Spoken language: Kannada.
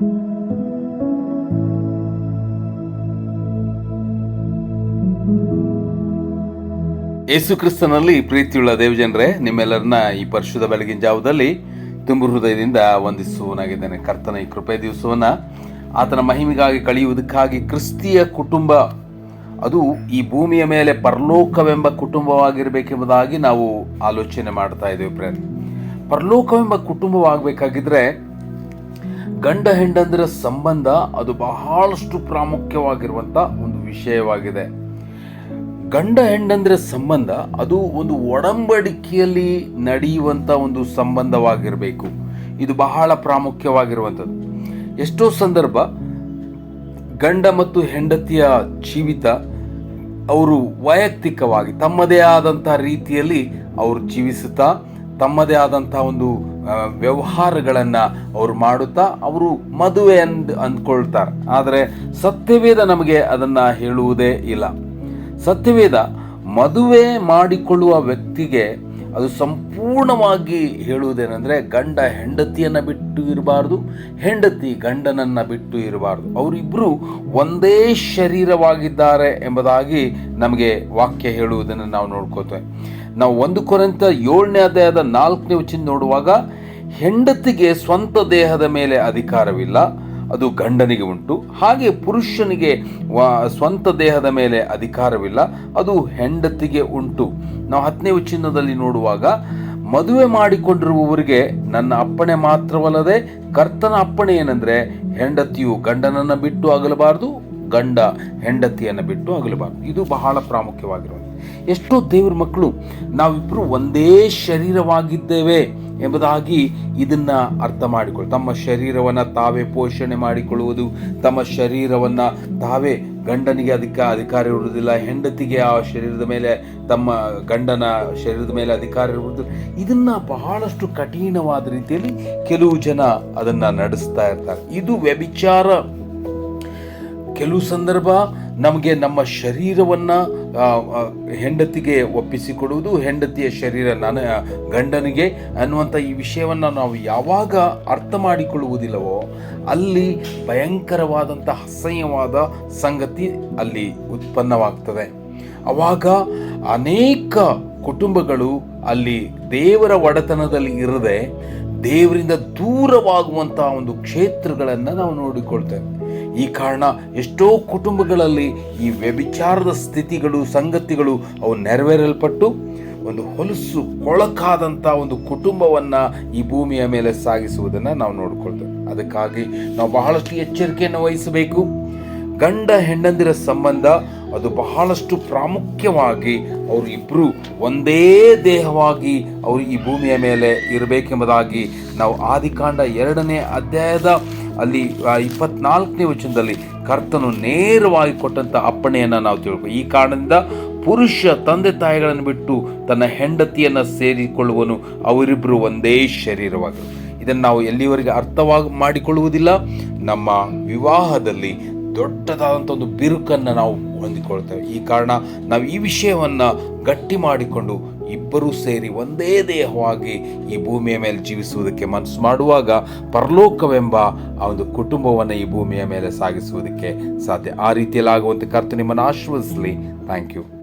ಯೇಸು ಕ್ರಿಸ್ತನಲ್ಲಿ ಪ್ರೀತಿಯುಳ್ಳ ದೇವಜನರೇ, ನಿಮ್ಮೆಲ್ಲರನ್ನ ಈ ಪರಿಶುದ್ಧ ಬೆಳಗಿನ ಜಾವದಲ್ಲಿ ತುಂಬು ಹೃದಯದಿಂದ ವಂದಿಸುವನಾಗಿದ್ದೇನೆ ಕರ್ತನ ಈ ಕೃಪೆ ದಿವಸವನ್ನ ಆತನ ಮಹಿಮೆಗಾಗಿ ಕಳೆಯುವುದಕ್ಕಾಗಿ ಕ್ರಿಸ್ತಿಯ ಕುಟುಂಬ, ಅದು ಈ ಭೂಮಿಯ ಮೇಲೆ ಪರಲೋಕವೆಂಬ ಕುಟುಂಬವಾಗಿರಬೇಕೆಂಬುದಾಗಿ ನಾವು ಆಲೋಚನೆ ಮಾಡ್ತಾ ಇದ್ದೇವೆ ಪ್ರೇರ್ ಪರಲೋಕವೆಂಬ ಕುಟುಂಬವಾಗಬೇಕಾಗಿದ್ರೆ ಗಂಡ ಹೆಂಡಂದಿರ ಸಂಬಂಧ ಅದು ಬಹಳಷ್ಟು ಪ್ರಾಮುಖ್ಯವಾಗಿರುವಂಥ ಒಂದು ವಿಷಯವಾಗಿದೆ. ಗಂಡ ಹೆಂಡಂದಿರ ಸಂಬಂಧ ಅದು ಒಂದು ಒಡಂಬಡಿಕೆಯಲ್ಲಿ ನಡೆಯುವಂಥ ಒಂದು ಸಂಬಂಧವಾಗಿರಬೇಕು. ಇದು ಬಹಳ ಪ್ರಾಮುಖ್ಯವಾಗಿರುವಂಥದ್ದು. ಎಷ್ಟೋ ಸಂದರ್ಭ ಗಂಡ ಮತ್ತು ಹೆಂಡತಿಯ ಜೀವಿತ ಅವರು ವೈಯಕ್ತಿಕವಾಗಿ ತಮ್ಮದೇ ಆದಂಥ ರೀತಿಯಲ್ಲಿ ಅವರು ಜೀವಿಸುತ್ತಾ ತಮ್ಮದೇ ಆದಂಥ ಒಂದು ವ್ಯವಹಾರಗಳನ್ನ ಅವರು ಮಾಡುತ್ತಾ ಅವರು ಮದುವೆ ಅಂದ್, ಅಂದ್ಕೊಳ್ತಾರೆ. ಆದರೆ ಸತ್ಯವೇದ ನಮಗೆ ಅದನ್ನ ಹೇಳುವುದೇ ಇಲ್ಲ. ಸತ್ಯವೇದ ಮದುವೆ ಮಾಡಿಕೊಳ್ಳುವ ವ್ಯಕ್ತಿಗೆ ಅದು ಸಂಪೂರ್ಣವಾಗಿ ಹೇಳುವುದೇನೆಂದರೆ ಗಂಡ ಹೆಂಡತಿಯನ್ನು ಬಿಟ್ಟು ಇರಬಾರ್ದು, ಹೆಂಡತಿ ಗಂಡನನ್ನು ಬಿಟ್ಟು ಇರಬಾರ್ದು. ಅವರಿಬ್ಬರು ಒಂದೇ ಶರೀರವಾಗಿದ್ದಾರೆ ಎಂಬುದಾಗಿ ನಮಗೆ ವಾಕ್ಯ ಹೇಳುವುದನ್ನು ನಾವು ನೋಡ್ಕೋತೇವೆ. ನಾವು ಒಂದು ಕೊನೆಂತ ಏಳನೇ ಅಧ್ಯಾಯದ ನಾಲ್ಕನೇ ವಚನ ನೋಡುವಾಗ, ಹೆಂಡತಿಗೆ ಸ್ವಂತ ದೇಹದ ಮೇಲೆ ಅಧಿಕಾರವಿಲ್ಲ, ಅದು ಗಂಡನಿಗೆ ಉಂಟು. ಹಾಗೆ ಪುರುಷನಿಗೆ ಸ್ವಂತ ದೇಹದ ಮೇಲೆ ಅಧಿಕಾರವಿಲ್ಲ, ಅದು ಹೆಂಡತಿಗೆ ಉಂಟು. ನಾವು ಹತ್ತನೇ ವಿಚ್ಛಿನ್ನದಲ್ಲಿ ನೋಡುವಾಗ, ಮದುವೆ ಮಾಡಿಕೊಂಡಿರುವವರಿಗೆ ನನ್ನ ಅಪ್ಪಣೆ ಮಾತ್ರವಲ್ಲದೆ ಕರ್ತನ ಅಪ್ಪಣೆ ಏನಂದ್ರೆ, ಹೆಂಡತಿಯು ಗಂಡನನ್ನ ಬಿಟ್ಟು ಅಗಲಬಾರದು, ಗಂಡ ಹೆಂಡತಿಯನ್ನು ಬಿಟ್ಟು ಆಗಲಬಾರದು ಇದು ಬಹಳ ಪ್ರಾಮುಖ್ಯವಾಗಿರುವುದು ಎಷ್ಟೋ ದೇವ್ರ ಮಕ್ಕಳು ನಾವಿಬ್ಬರು ಒಂದೇ ಶರೀರವಾಗಿದ್ದೇವೆ. ಎಂಬುದಾಗಿ ಇದನ್ನ ಅರ್ಥ ಮಾಡಿಕೊಳ್ಳಿ. ತಮ್ಮ ಶರೀರವನ್ನ ತಾವೇ ಪೋಷಣೆ ಮಾಡಿಕೊಳ್ಳುವುದು, ತಮ್ಮ ಶರೀರವನ್ನ ತಾವೇ ಗಂಡನಿಗೆ ಅದಕ್ಕೆ ಅಧಿಕಾರ ಇರುವುದಿಲ್ಲ, ಹೆಂಡತಿಗೆ ಆ ಶರೀರದ ಮೇಲೆ, ತಮ್ಮ ಗಂಡನ ಶರೀರದ ಮೇಲೆ ಅಧಿಕಾರ ಇರುವುದಿಲ್ಲ ಇದನ್ನ ಬಹಳಷ್ಟು ಕಠಿಣವಾದ ರೀತಿಯಲ್ಲಿ ಕೆಲವು ಜನ ಅದನ್ನ ನಡೆಸ್ತಾ ಇರ್ತಾರೆ. ಇದು ವ್ಯಭಿಚಾರ ಕೆಲವು ಸಂದರ್ಭ ನಮಗೆ ನಮ್ಮ ಶರೀರವನ್ನು ಹೆಂಡತಿಗೆ ಒಪ್ಪಿಸಿಕೊಡುವುದು, ಹೆಂಡತಿಯ ಶರೀರ ನನ್ನ ಗಂಡನಿಗೆ ಅನ್ನುವಂಥ ಈ ವಿಷಯವನ್ನು ನಾವು ಯಾವಾಗ ಅರ್ಥ ಮಾಡಿಕೊಳ್ಳುವುದಿಲ್ಲವೋ, ಅಲ್ಲಿ ಭಯಂಕರವಾದಂಥ ಅಸಹ್ಯವಾದ ಸಂಗತಿ ಅಲ್ಲಿ ಉತ್ಪನ್ನವಾಗ್ತದೆ. ಅವಾಗ ಅನೇಕ ಕುಟುಂಬಗಳು ಅಲ್ಲಿ ದೇವರ ಒಡೆತನದಲ್ಲಿ ಇರದೆ ದೇವರಿಂದ ದೂರವಾಗುವಂತಹ ಒಂದು ಕ್ಷೇತ್ರಗಳನ್ನು ನಾವು ನೋಡಿಕೊಳ್ತೇವೆ. ಈ ಕಾರಣ ಎಷ್ಟೋ ಕುಟುಂಬಗಳಲ್ಲಿ ಈ ವ್ಯಭಿಚಾರದ ಸ್ಥಿತಿಗಳು, ಸಂಗತಿಗಳು ಅವು ನೆರವೇರಲ್ಪಟ್ಟು ಒಂದು ಹೊಲಸು ಕೊಳಕಾದಂಥ ಒಂದು ಕುಟುಂಬವನ್ನು ಈ ಭೂಮಿಯ ಮೇಲೆ ಸಾಗಿಸುವುದನ್ನು ನಾವು ನೋಡಿಕೊಳ್ತೇವೆ. ಅದಕ್ಕಾಗಿ ನಾವು ಬಹಳಷ್ಟು ಎಚ್ಚರಿಕೆಯನ್ನು ವಹಿಸಬೇಕು. ಗಂಡ ಹೆಂಡಂದಿರ ಸಂಬಂಧ ಅದು ಬಹಳಷ್ಟು ಪ್ರಾಮುಖ್ಯವಾಗಿ ಅವರು ಇಬ್ಬರು ಒಂದೇ ದೇಹವಾಗಿ ಅವರು ಈ ಭೂಮಿಯ ಮೇಲೆ ಇರಬೇಕೆಂಬುದಾಗಿ ನಾವು ಆದಿಕಾಂಡ ಎರಡನೇ ಅಧ್ಯಾಯದ ಅಲ್ಲಿ ಇಪ್ಪತ್ನಾಲ್ಕನೇ ವಚನದಲ್ಲಿ ಕರ್ತನು ನೇರವಾಗಿ ಕೊಟ್ಟಂತ ಅಪ್ಪಣೆಯನ್ನು ನಾವು ತಿಳ್ಕೊ ಈ ಕಾರಣದಿಂದ ಪುರುಷ ತಂದೆ ತಾಯಿಗಳನ್ನು ಬಿಟ್ಟು ತನ್ನ ಹೆಂಡತಿಯನ್ನು ಸೇರಿಕೊಳ್ಳುವನು ಅವರಿಬ್ಬರು ಒಂದೇ ಶರೀರವಾಗಿ ಇದನ್ನು ನಾವು ಎಲ್ಲಿವರೆಗೆ ಅರ್ಥವಾಗಿ ಮಾಡಿಕೊಳ್ಳುವುದಿಲ್ಲ, ನಮ್ಮ ವಿವಾಹದಲ್ಲಿ ದೊಡ್ಡದಾದಂಥ ಒಂದು ಬಿರುಕನ್ನು ನಾವು ಹೊಂದಿಕೊಳ್ತೇವೆ. ಈ ಕಾರಣ ನಾವು ಈ ವಿಷಯವನ್ನು ಗಟ್ಟಿ ಮಾಡಿಕೊಂಡು ಇಬ್ಬರೂ ಸೇರಿ ಒಂದೇ ದೇಹವಾಗಿ ಈ ಭೂಮಿಯ ಮೇಲೆ ಜೀವಿಸುವುದಕ್ಕೆ ಮನಸ್ಸು ಮಾಡುವಾಗ ಪರಲೋಕವೆಂಬ ಆ ಒಂದು ಕುಟುಂಬವನ್ನು ಈ ಭೂಮಿಯ ಮೇಲೆ ಸಾಗಿಸುವುದಕ್ಕೆ ಸಾಧ್ಯ. ಆ ರೀತಿಯಲ್ಲಿ ಆಗುವಂತೆ ಕರ್ತು ನಿಮ್ಮನ್ನು ಆಶೀರ್ವದಿಸಲಿ. Thank you